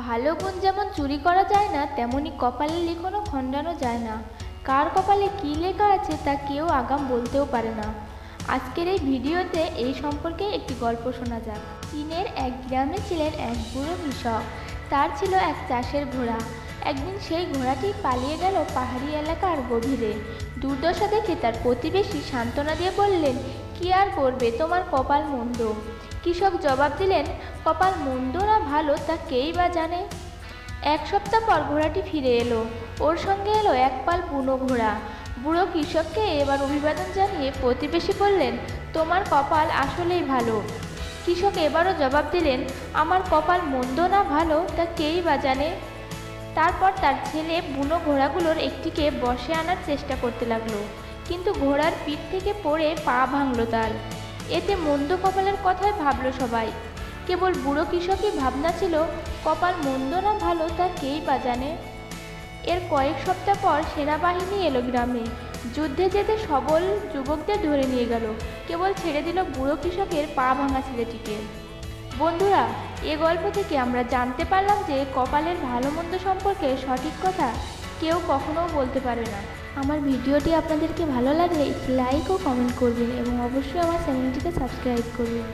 ভালো গুণ যেমন চুরি করা যায় না, তেমনি কপালে লিখনও খণ্ডানো যায় না। কার কপালে কী লেখা আছে তা কেউ আগাম বলতেও পারে না। আজকের এই ভিডিওতে এই সম্পর্কে একটি গল্প শোনা যাক। চীনের এক গ্রামে ছিলেন এক বুড়ো কৃষক। তার ছিল এক চাষের ঘোড়া। একদিন সেই ঘোড়াটি পালিয়ে গেল পাহাড়ি এলাকার গভীরে। দুর্দশা দেখে তার প্রতিবেশী সান্ত্বনা দিয়ে বললেন, কি আর করবে তোমার কপাল মন্দ? কৃষক জবাব দিলেন, কপাল মন্দ না ভালো তা কেই বা জানে? এক সপ্তাহ পর ঘোড়াটি ফিরে এলো। ওর সঙ্গে এলো এক পাল বুনো ঘোড়া। বুড়ো কৃষককে এবার অভিবাদন জানিয়ে প্রতিবেশী বললেন, তোমার কপাল আসলেই ভালো। কৃষক এবারও জবাব দিলেন, আমার কপাল মন্দ না ভালো তা কেই বা জানে? তারপর তার ছেলে বুনো ঘোড়াগুলোর একটিকে বসে আনার চেষ্টা করতে লাগল। কিন্তু ঘোড়ার পিঠ থেকে পড়ে পা ভাঙল তার। এতে মন্দ কপালের কথাই ভাবল সবাই। কেবল বুড়ো কৃষকই ভাবনা ছিল, কপাল মন্দ না ভালো তা কেই বা জানে। এর কয়েক সপ্তাহ পর সেনাবাহিনী এলো গ্রামে। যুদ্ধে যেতে সবল যুবকদের ধরে নিয়ে গেল। কেবল ছেড়ে দিল বুড়ো কৃষকের পা ভাঙা ছেলেটিকে। বন্ধুরা, এ গল্প থেকে আমরা জানতে পারলাম যে কপালের ভালো মন্দ সম্পর্কে সঠিক কথা কেউ কখনও বলতে পারে না। আমার ভিডিওটি আপনাদেরকে ভালো লাগলে লাইক ও কমেন্ট করবেন এবং অবশ্যই আমার চ্যানেলটিকে সাবস্ক্রাইব করবেন।